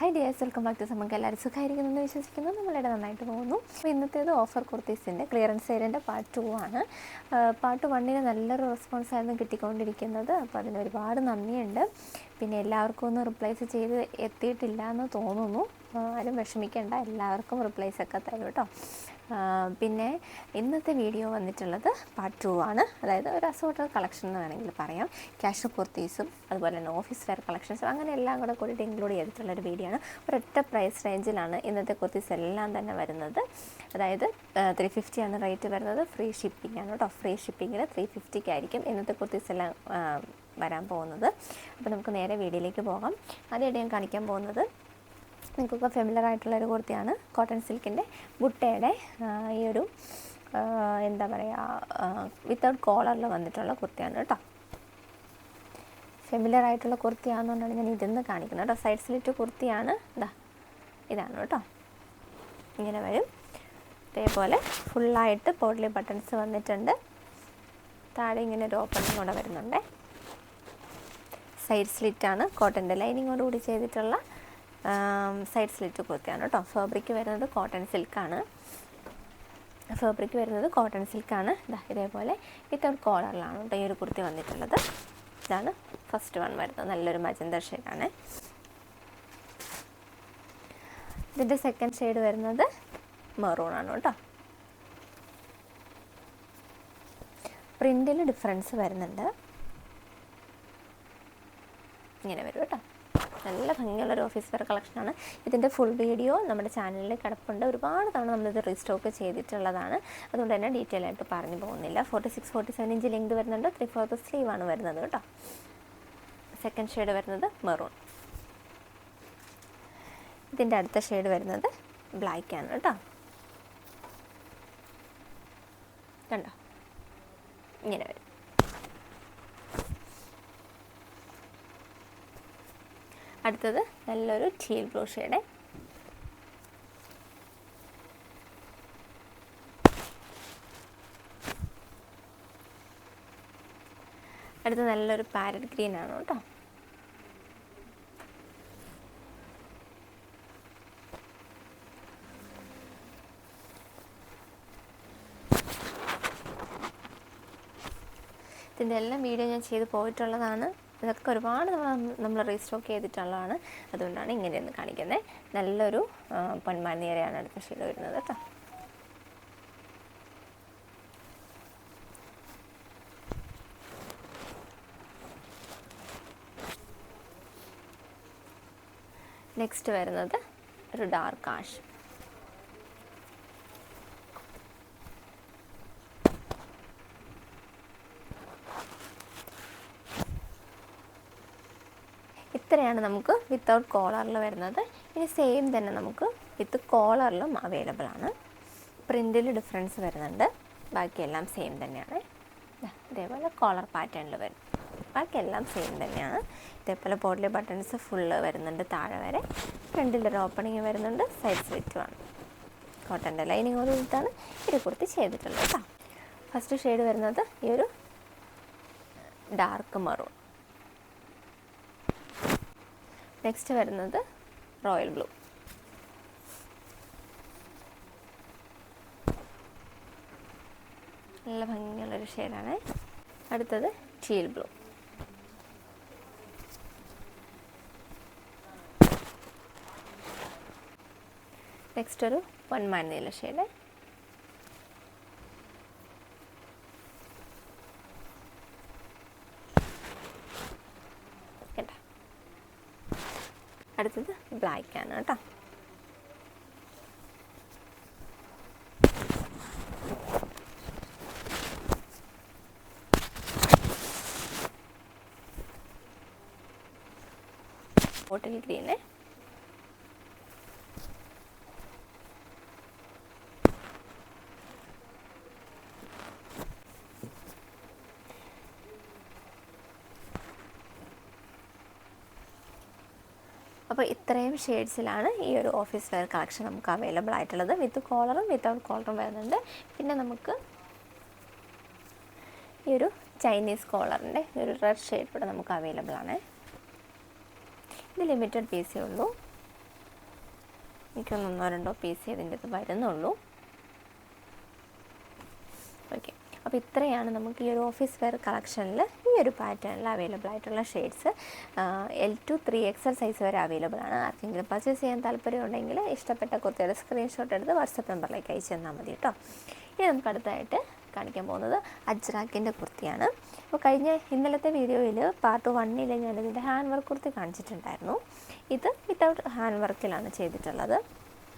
Hi dears welcome back to നമുക്ക് എല്ലാവരും സുഖമായിരിക്കുന്നെന്ന് വിശ്വസിക്കുന്നു. നമ്മളിവിടെ നന്നായിട്ട് പോകുന്നു. അപ്പോൾ ഇന്നത്തേത് ഓഫർ കുർത്തീസിന്റെ ക്ലിയറൻസ് സെയിലിന്റെ പാർട്ട് ടു ആണ്. പാർട്ട് വണ്ണിന് നല്ലൊരു റെസ്പോൺസ് ആയിരുന്നു കിട്ടിക്കൊണ്ടിരിക്കുന്നത്. അപ്പോൾ അതിന് ഒരുപാട് നന്ദിയുണ്ട്. പിന്നെ എല്ലാവർക്കും ഒന്നും റിപ്ലേസ് ചെയ്ത് എത്തിയിട്ടില്ല എന്ന് തോന്നുന്നു ആരും വിഷമിക്കേണ്ട. എല്ലാവർക്കും റിപ്ലേസ് ഒക്കെ തരും കേട്ടോ. പിന്നെ ഇന്നത്തെ വീഡിയോ വന്നിട്ടുള്ളത് പാർട്ട് ടു ആണ്. അതായത് ഒരു അസോട്ടർ കളക്ഷൻ എന്ന് വേണമെങ്കിൽ പറയാം. ക്യാഷ് കുർത്തീസും അതുപോലെ തന്നെ ഓഫീസ് വെയർ കളക്ഷൻസും അങ്ങനെ എല്ലാം കൂടെ കൂടിയിട്ട് ഇൻക്ലൂഡ് ചെയ്തിട്ടുള്ള ഒരു വീഡിയോ ആണ്. ഒരൊറ്റ പ്രൈസ് റേഞ്ചിലാണ് ഇന്നത്തെ കുർത്തീസ് എല്ലാം തന്നെ വരുന്നത്. അതായത് ത്രീ ഫിഫ്റ്റി ആണ് റേറ്റ് വരുന്നത്. ഫ്രീ ഷിപ്പിംഗ് ആണ് കേട്ടോ ഫ്രീ ഷിപ്പിങ്ങിൽ ത്രീ ഫിഫ്റ്റിക്കായിരിക്കും ഇന്നത്തെ കുർത്തീസ് എല്ലാം വരാൻ പോകുന്നത്. അപ്പോൾ നമുക്ക് നേരെ വീഡിയോയിലേക്ക് പോകാം. ആദ്യമായിട്ട് ഞാൻ കാണിക്കാൻ പോകുന്നത് നിങ്ങൾക്കൊക്കെ ഫെമിലർ ആയിട്ടുള്ള ഒരു കുർത്തിയാണ് കോട്ടൺ സിൽക്കിന്റെ ബുട്ടയുടെ ഈ ഒരു എന്താ പറയുക വിത്തൗട്ട് കോളറിൽ വന്നിട്ടുള്ള കുർത്തിയാണ് കേട്ടോ. ഫെമിലർ ആയിട്ടുള്ള കുർത്തിയാണെന്നുകൊണ്ടാണ് ഞാൻ ഇതിന്ന് കാണിക്കുന്നത് കേട്ടോ. സൈഡ് സ്ലിറ്റ് കുർത്തിയാണ്. ഇതാ ഇതാണ് കേട്ടോ. ഇങ്ങനെ വരും. ഇതേപോലെ ഫുള്ളായിട്ട് പോട്ടിലി ബട്ടൺസ് വന്നിട്ടുണ്ട്. താഴെ ഇങ്ങനെ ഒരു ഓപ്പണിംഗ് കൂടെ വരുന്നുണ്ട്. സൈഡ് സ്ലിറ്റാണ് കോട്ടന്റെ ലൈനിങ്ങോട് കൂടി ചെയ്തിട്ടുള്ള സൈഡ് സ്ലിറ്റ് കുർത്തിയാണ് കേട്ടോ. ഫാബ്രിക് വരുന്നത് കോട്ടൺ സിൽക്കാണ് ഫാബ്രിക് വരുന്നത് കോട്ടൺ സിൽക്കാണ് ഇതാ ഇതേപോലെ വിത്തൗട്ട് കോളറിലാണ് കേട്ടോ ഈ ഒരു കുർത്തി വന്നിട്ടുള്ളത്. ഇതാണ് ഫസ്റ്റ് വൺ വരുന്നത്. നല്ലൊരു മജന്ത ഷെയ്ഡാണ് ഇതിന്റെ സെക്കൻഡ് ഷെയ്ഡ് വരുന്നത് മെറൂൺ ആണ് കേട്ടോ. പ്രിന്റിൽ ഡിഫറൻസ് വരുന്നുണ്ട്. ഇങ്ങനെ വരും കേട്ടോ. നല്ല ഭംഗിയുള്ള ഒരു ഓഫീസ് വെയർ കളക്ഷനാണ് ഇതിന്റെ ഫുൾ വീഡിയോ നമ്മുടെ ചാനലിൽ കിടപ്പുണ്ട്. ഒരുപാട് തവണ നമ്മളിത് റീസ്റ്റോക്ക് ചെയ്തിട്ടുള്ളതാണ്. അതുകൊണ്ട് തന്നെ ഡീറ്റെയിൽ ആയിട്ട് പറഞ്ഞു പോകുന്നില്ല. Forty six forty seven inch length വരുന്നുണ്ട് ത്രീ ഫോർത്ത് ആണ് വരുന്നത് കേട്ടോ. സെക്കൻഡ് ഷെയ്ഡ് വരുന്നത് മെറൂൺ ഇതിന്റെ അടുത്ത ഷെയ്ഡ് വരുന്നത് ബ്ലാക്ക് ആണ് കേട്ടോ. കണ്ടോ? ഇങ്ങനെ വരും. അടുത്തത് നല്ലൊരു ചീൽ ബ്ലൂ അടുത്ത നല്ലൊരു പാരറ്റ് ഗ്രീൻ ആണ് കേട്ടോ. ഇതിന്റെ എല്ലാം വീഡിയോ ഞാൻ ചെയ്ത് പോയിട്ടുള്ളതാണ്. ഇതൊക്കെ ഒരുപാട് നമ്മൾ നമ്മൾ റീസ്റ്റോക്ക് ചെയ്തിട്ടുള്ളതാണ്. അതുകൊണ്ടാണ് ഇങ്ങനെയൊന്ന് കാണിക്കുന്നത് നല്ലൊരു പൊന്മാൻ നീരയാണ് അടുത്ത ഷെയ്ഡ് വരുന്നത് കേട്ടോ. നെക്സ്റ്റ് വരുന്നത് ഒരു ഡാർക്ക് ആഷ് ഇത്രയാണ് നമുക്ക് വിത്തൗട്ട് കോളറിൽ വരുന്നത്. ഇനി സെയിം തന്നെ നമുക്ക് വിത്ത് കോളറിലും അവൈലബിൾ ആണ്. പ്രിന്റിൽ ഡിഫറൻസ് വരുന്നുണ്ട്. ബാക്കിയെല്ലാം സെയിം തന്നെയാണ്. ഇതേപോലെ കോളർ പാറ്റേണിൽ വരും. ബാക്കിയെല്ലാം സെയിം തന്നെയാണ്. ഇതേപോലെ പോട്ട്ലി ബട്ടൺസ് ഫുള്ള് വരുന്നുണ്ട് താഴെ വരെ. ഫ്രണ്ടിലൊരു ഓപ്പണിങ് വരുന്നുണ്ട്. സൈഡ് സ്ലിറ്റുമാണ് കോട്ടന്റെ ലൈനിങ് ഒരു ഇതാണ്. ഇത് കുർത്തി ചെയ്തിട്ടുള്ളത് കേട്ടോ ഫസ്റ്റ് ഷെയ്ഡ് വരുന്നത് ഈ ഒരു ഡാർക്ക് മറൂൺ നെക്സ്റ്റ് വരുന്നത് റോയൽ ബ്ലൂ നല്ല ഭംഗിയുള്ളൊരു ഷെയ്ഡാണ് അടുത്തത് ടീൽ ബ്ലൂ നെക്സ്റ്റ് ഒരു പൊന്മാൻ നീല ഷെയ്ഡ് കേട്ടോ അടുത്തത് ബ്ലാക്ക് ആണ് കേട്ടോ. ബോട്ടിൽ ഗ്രീന് അപ്പോൾ ഇത്രയും ഷെയ്ഡ്സിലാണ് ഈ ഒരു ഓഫീസ് വെയർ കളക്ഷൻ നമുക്ക് അവൈലബിൾ ആയിട്ടുള്ളത്. വിത്ത് കോളറും വിത്തൗട്ട് കോളറും വരുന്നുണ്ട്. പിന്നെ നമുക്ക് ഈ ഒരു ചൈനീസ് കോളറിന്റെ ഒരു റെഡ് ഷെയ്ഡ് ഇവിടെ നമുക്ക് അവൈലബിൾ ആണ്. ഇത് ലിമിറ്റഡ് പീസേ ഉള്ളൂ. എനിക്കൊന്ന് ഒന്നോ രണ്ടോ പീസ് ഇതിന്റെ ഇത് വരുന്നുള്ളൂ. ഓക്കെ അപ്പോൾ ഇത്രയാണ് നമുക്ക് ഈ ഒരു ഓഫീസ് വെയർ കളക്ഷനിൽ ഈ ഒരു പാറ്റേണിൽ അവൈലബിൾ ആയിട്ടുള്ള shades L to three XL size വരെ അവൈലബിൾ ആണ്. ആർക്കെങ്കിലും പർച്ചേസ് ചെയ്യാൻ താല്പര്യമുണ്ടെങ്കിൽ ഇഷ്ടപ്പെട്ട കുർത്തിയുടെ സ്ക്രീൻഷോട്ട് എടുത്ത് വാട്സപ്പ് നമ്പറിലേക്ക് അയച്ചു തന്നാൽ മതി കേട്ടോ ഇനി നമുക്ക് അടുത്തായിട്ട് കാണിക്കാൻ പോകുന്നത് അജ്രാക്കിന്റെ കുർത്തിയാണ്. അപ്പോൾ കഴിഞ്ഞ ഇന്നലത്തെ വീഡിയോയിൽ പാർട്ട് വണ്ണിൽ ഞാനിതിന്റെ ഹാൻഡ് വർക്ക് കുർത്തി കാണിച്ചിട്ടുണ്ടായിരുന്നു. ഇത് വിത്തൗട്ട് ഹാൻഡ് വർക്കിലാണ് ചെയ്തിട്ടുള്ളത്.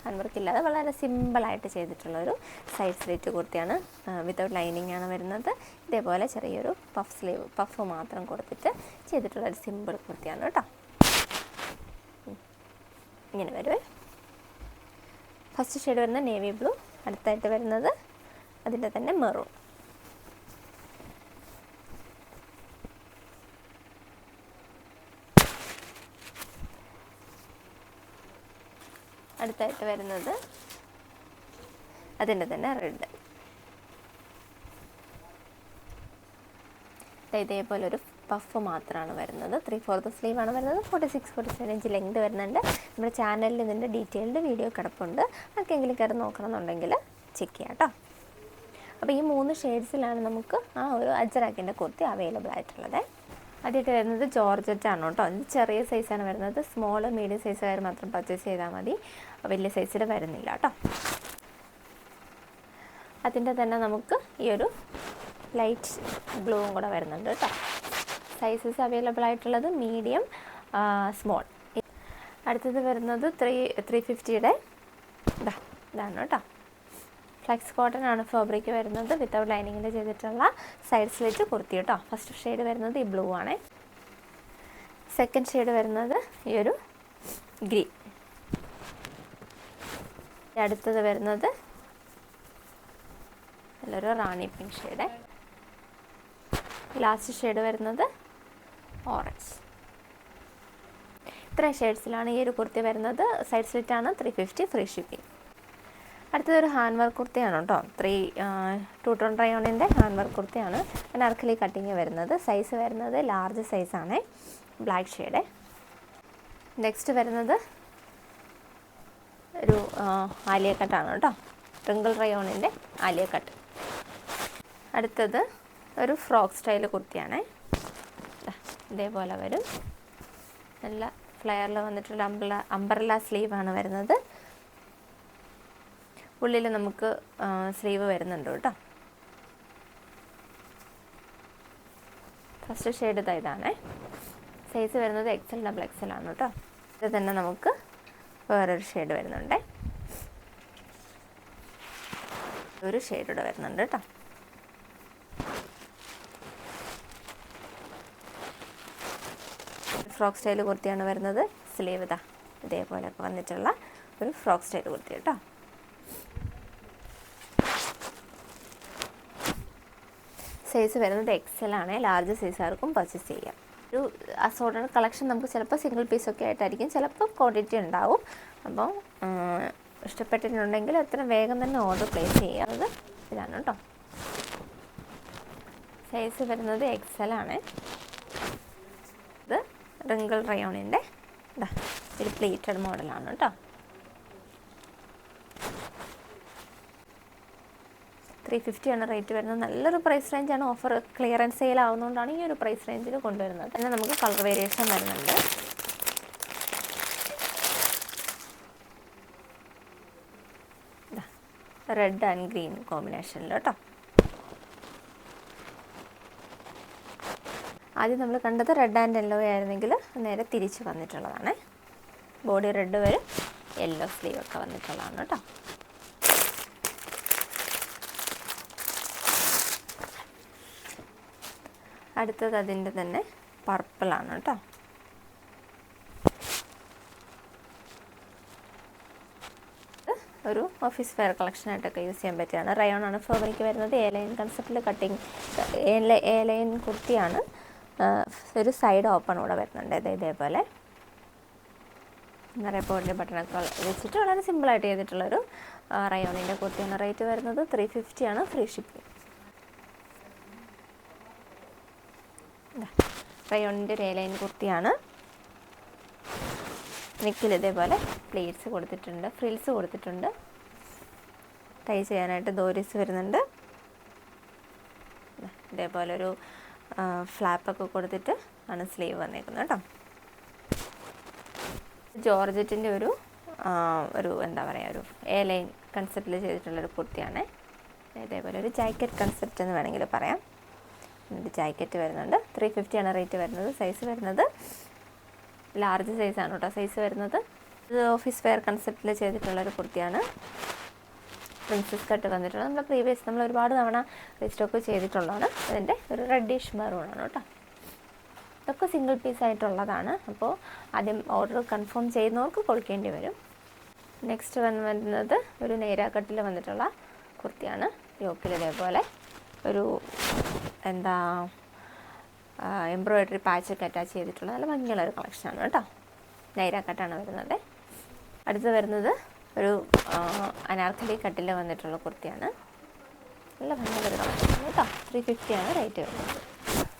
ഹാൻഡ് വർക്ക് ഇല്ലാതെ വളരെ സിമ്പിളായിട്ട് ചെയ്തിട്ടുള്ളൊരു സൈഡ് സ്ലിറ്റ് കുർത്തിയാണ് വിത്തൗട്ട് ലൈനിങ് ആണ് വരുന്നത്. ഇതേപോലെ ചെറിയൊരു പഫ് സ്ലീവ് പഫ് മാത്രം കൊടുത്തിട്ട് ചെയ്തിട്ടുള്ളൊരു സിമ്പിൾ കുർത്തിയാണ് കേട്ടോ. ഇങ്ങനെ വരുവേ. ഫസ്റ്റ് ഷെയ്ഡ് വരുന്നത് നേവി ബ്ലൂ അടുത്തായിട്ട് വരുന്നത് അതിന്റെ തന്നെ മെറൂൺ അടുത്തായിട്ട് വരുന്നത് അതിന്റെ തന്നെ റെഡ്. ഇതേപോലെ ഒരു പഫ് മാത്രമാണ് വരുന്നത്. ത്രീ ഫോർത്ത് സ്ലീവ് ആണ് വരുന്നത്. Forty six forty seven inch length വരുന്നുണ്ട്. നമ്മുടെ ചാനലിൽ ഇതിന്റെ ഡീറ്റെയിൽഡ് വീഡിയോ കിടപ്പുണ്ട്. ആർക്കെങ്കിലും കയറി നോക്കണമെന്നുണ്ടെങ്കിൽ ചെക്ക് ചെയ്യാം കേട്ടോ അപ്പോൾ ഈ മൂന്ന് ഷെയ്ഡ്സിലാണ് നമുക്ക് ആ ഒരു അജറാക്കിന്റെ കുർത്തി അവൈലബിൾ ആയിട്ടുള്ളത്. ആദ്യമായിട്ട് വരുന്നത് ജോർജറ്റ് ആണ് കേട്ടോ ഇത് ചെറിയ സൈസാണ് വരുന്നത്. സ്മോൾ മീഡിയം സൈസുകാർ മാത്രം പർച്ചേസ് ചെയ്താൽ മതി. വലിയ സൈസിൽ വരുന്നില്ല കേട്ടോ. അതിന്റെ തന്നെ നമുക്ക് ഈ ഒരു ലൈറ്റ് ബ്ലൂവും കൂടെ വരുന്നുണ്ട് കേട്ടോ. സൈസസ് അവൈലബിൾ ആയിട്ടുള്ളത് മീഡിയം സ്മോൾ അടുത്തത് വരുന്നത് ത്രീ ത്രീ ഫിഫ്റ്റിയുടെ ഇതാ ഇതാണ് കേട്ടോ. ഫ്ലെക്സ് കോട്ടൺ ആണ് ഫാബ്രിക് വരുന്നത്. വിത്തൗട്ട് ലൈനിങ്ങിൽ ചെയ്തിട്ടുള്ള സൈഡ് സ്ലിറ്റ് കുർത്തി കേട്ടോ. ഫസ്റ്റ് ഷെയ്ഡ് വരുന്നത് ഈ ബ്ലൂ ആണ്. സെക്കൻഡ് ഷെയ്ഡ് വരുന്നത് ഈ ഒരു ഗ്രീൻ അടുത്തത് വരുന്നത് നല്ലൊരു rani pink shade last shade വരുന്നത് ഓറഞ്ച് ഇത്രയും ഷെയ്ഡ്സിലാണ് ഈ ഒരു കുർത്തി വരുന്നത്. സൈഡ് സ്ലിറ്റ് ആണ് ത്രീ ഫിഫ്റ്റി ഫ്രീ ഷിപ്പിംഗ് അടുത്തത് ഒരു ഹാൻഡ് വർക്ക് കുർത്തിയാണ് കേട്ടോ. ത്രീ ടു ടോൺ റയോണിന്റെ ഹാൻഡ് വർക്ക് കുർത്തിയാണ്. അനാർക്കലി കട്ടിങ് വരുന്നത്. സൈസ് വരുന്നത് ലാർജ് സൈസാണ് ബ്ലാക്ക് ഷെയ്ഡ് നെക്സ്റ്റ് വരുന്നത് ഒരു ആലിയ കട്ടാണ് കേട്ടോ. ട്രിങ്കിൾ റയോണിന്റെ ആലിയ കട്ട് അടുത്തത് ഒരു ഫ്രോക്ക് സ്റ്റൈൽ കുർത്തിയാണ്. ഇതേപോലെ വരും. നല്ല ഫ്ലെയറിൽ വന്നിട്ടുള്ള അമ്പല അമ്പർല സ്ലീവാണ് വരുന്നത്. ഉള്ളിൽ നമുക്ക് സ്ലീവ് വരുന്നുണ്ട് കേട്ടോ. ഫസ്റ്റ് ഷെയ്ഡ് ഇതാ ഇതാണേ. സൈസ് വരുന്നത് എക്സൽ ഡബിൾ എക്സൽ ആണ് കേട്ടോ. ഇത് തന്നെ നമുക്ക് വേറൊരു ഷെയ്ഡ് വരുന്നുണ്ട്. ഒരു ഷെയ്ഡ് ഇവിടെ വരുന്നുണ്ട് കേട്ടോ ഫ്രോക്ക് സ്റ്റൈൽ കുർത്തിയാണ് വരുന്നത്. സ്ലീവ് ഇതാ. ഇതേപോലെയൊക്കെ വന്നിട്ടുള്ള ഒരു ഫ്രോക്ക് സ്റ്റൈൽ കുർത്തി കേട്ടോ സൈസ് വരുന്നത് എക്സൽ ആണ് ലാർജ് സൈസ് ആർക്കും പർച്ചേസ് ചെയ്യാം. ഒരു അസോർട്ടഡ് കളക്ഷൻ നമുക്ക് ചിലപ്പോൾ സിംഗിൾ പീസ് ഒക്കെ ആയിട്ടായിരിക്കും. ചിലപ്പോൾ ക്വാണ്ടിറ്റി ഉണ്ടാവും. അപ്പോൾ ഇഷ്ടപ്പെട്ടിട്ടുണ്ടെങ്കിൽ അത്ര വേഗം തന്നെ ഓർഡർ പ്ലേസ് ചെയ്യാവുന്നത് ഇതാണ് കേട്ടോ. സൈസ് വരുന്നത് എക്സൽ ആണ്. ഇത് റിങ്കിൾ റയോണിന്റെ ഇതാ ഒരു പ്ലേറ്റഡ് മോഡലാണ് കേട്ടോ. ത്രീ ഫിഫ്റ്റിയാണ് റേറ്റ് വരുന്നത്. നല്ലൊരു പ്രൈസ് റേഞ്ചാണ് ഓഫർ ക്ലിയറൻസ് സെയിൽ ആവുന്നതുകൊണ്ടാണ് ഈ ഒരു പ്രൈസ് റേഞ്ചിൽ കൊണ്ടുവരുന്നത്. പിന്നെ നമുക്ക് കളർ വേരിയേഷൻ വരുന്നുണ്ട്. റെഡ് ആൻഡ് ഗ്രീൻ കോമ്പിനേഷനിൽ കേട്ടോ. ആദ്യം നമ്മൾ കണ്ടത് റെഡ് ആൻഡ് യെല്ലോ ആയിരുന്നെങ്കിൽ നേരെ തിരിച്ച് വന്നിട്ടുള്ളതാണ്. ബോഡി റെഡ് വരും യെല്ലോ സ്ലീവ് ഒക്കെ വന്നിട്ടുള്ളതാണ് കേട്ടോ. അടുത്തത് അതിന്റെ തന്നെ പർപ്പിളാണ് കേട്ടോ. ഒരു ഓഫീസ് വെയർ കളക്ഷനായിട്ടൊക്കെ യൂസ് ചെയ്യാൻ പറ്റിയാണ് റയോൺ ആണ് ഫാബ്രിക് വരുന്നത്. എ ലൈൻ കൺസെപ്റ്റിൽ കട്ടിങ് എ ലൈൻ കുർത്തിയാണ് ഒരു സൈഡ് ഓപ്പൺ കൂടെ വരുന്നുണ്ട്. ഇത് ഇതേപോലെ. നിറയെ പോലെ ബട്ടണൊക്കെ വെച്ചിട്ട് വളരെ സിമ്പിളായിട്ട് ചെയ്തിട്ടുള്ളൊരു റയോണിന്റെ കുർത്തിയാണ്. റേറ്റ് വരുന്നത് ത്രീ ഫിഫ്റ്റിയാണ് ഫ്രീ ഷിപ്പിംഗ് റയോണിന്റെ ഒരു ഏലൈൻ കുർത്തിയാണ്. നെക്കിൽ ഇതേപോലെ പ്ലേറ്റ്സ് കൊടുത്തിട്ടുണ്ട് ഫ്രിൽസ് കൊടുത്തിട്ടുണ്ട്. ടൈ ചെയ്യാനായിട്ട് ദോരിസ് വരുന്നുണ്ട്. ഇതേപോലെ ഒരു ഫ്ലാപ്പൊക്കെ കൊടുത്തിട്ട് ആണ് സ്ലീവ് വന്നേക്കുന്നത് കേട്ടോ. ജോർജറ്റിന്റെ ഒരു ഒരു എന്താ പറയുക ഒരു എ ലൈൻ കൺസെപ്റ്റിൽ ചെയ്തിട്ടുള്ളൊരു കുർത്തിയാണ്. ഇതേപോലെ ഒരു ജാക്കറ്റ് കൺസെപ്റ്റ് എന്ന് വേണമെങ്കിൽ പറയാം. ജാക്കറ്റ് വരുന്നുണ്ട്. ത്രീ ആണ് റേറ്റ് വരുന്നത്. സൈസ് വരുന്നത് ലാർജ് സൈസാണ് കേട്ടോ സൈസ് വരുന്നത് ഇത് ഓഫീസ് വെയർ കൺസെപ്റ്റിൽ ചെയ്തിട്ടുള്ള ഒരു കുർത്തിയാണ്. പ്രിൻസസ് കട്ട് വന്നിട്ടുള്ളത്. നമ്മൾ പ്രീവിയസ് നമ്മൾ ഒരുപാട് തവണ റീസ്റ്റോക്ക് ചെയ്തിട്ടുള്ളതാണ്. അതിന്റെ ഒരു റെഡിഷ് മെറൂണാണ് കേട്ടോ ഇതൊക്കെ സിംഗിൾ പീസ് ആയിട്ടുള്ളതാണ്. അപ്പോൾ ആദ്യം ഓർഡർ കൺഫേം ചെയ്യുന്നവർക്ക് കൊടുക്കേണ്ടി വരും. നെക്സ്റ്റ് വന്ന് വരുന്നത് ഒരു നേരാക്കട്ടിൽ വന്നിട്ടുള്ള കുർത്തിയാണ്. യോക്കിൽ ഇതേപോലെ ഒരു എന്താ എംബ്രോയിഡറി പാച്ചൊക്കെ അറ്റാച്ച് ചെയ്തിട്ടുള്ള നല്ല ഭംഗിയുള്ള ഒരു കളക്ഷനാണ് കേട്ടോ. നൈരാക്കട്ടാണ് വരുന്നത്. അടുത്ത് വരുന്നത് ഒരു അനാർക്കലി കട്ടിൽ വന്നിട്ടുള്ള കുർത്തിയാണ്. നല്ല ഭംഗിയുള്ളൊരു കളക്ഷനാണ് കേട്ടോ. ത്രീ ഫിഫ്റ്റിയാണ് റേറ്റ് വരുന്നത്.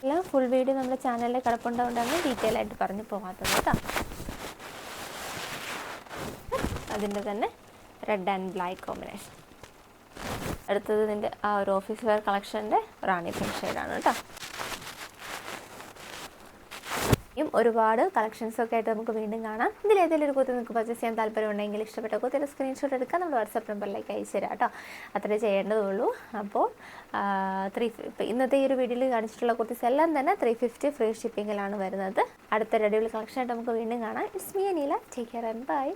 എല്ലാം ഫുൾ വീഡിയോ നമ്മുടെ ചാനലിൽ കിടപ്പുണ്ടാകൊണ്ടാണ് ഡീറ്റെയിൽ ആയിട്ട് പറഞ്ഞു പോകാത്തത് കേട്ടോ. അതിന്റെ തന്നെ റെഡ് ആൻഡ് ബ്ലാക്ക് കോമ്പിനേഷൻ അടുത്തത് ഇതിന്റെ ആ ഒരു ഓഫീസ് വെയർ കളക്ഷന്റെ റാണി പിങ്ക് ഷെയ്ഡാണ് കേട്ടോ ഒരുപാട് കളക്ഷൻസ് ഒക്കെ ആയിട്ട് നമുക്ക് വീണ്ടും കാണാം. ഇതിൽ ഏതെങ്കിലും ഒരു കുത്തി നിങ്ങൾക്ക് പർച്ചേസ് ചെയ്യാൻ താല്പര്യമുണ്ടെങ്കിൽ ഇഷ്ടപ്പെട്ട കുത്തിയുടെ സ്ക്രീൻഷോട്ട് എടുക്കാൻ നമ്മൾ വാട്സാപ്പ് നമ്പറിലേക്ക് അയച്ചു തരാം കേട്ടോ. അത്രേ ചെയ്യേണ്ടതുള്ളൂ. അപ്പോൾ ത്രീ ഇന്നത്തെ ഈ ഒരു വീഡിയോയിൽ കാണിച്ചിട്ടുള്ള കുർത്തീസ് എല്ലാം തന്നെ ത്രീ ഫിഫ്റ്റി ഫ്രീ ഷിപ്പിങ്ങിലാണ് വരുന്നത്. അടുത്ത അടിപൊളി കളക്ഷൻ ആയിട്ട് നമുക്ക് വീണ്ടും കാണാം. It's me Aneela take care and bye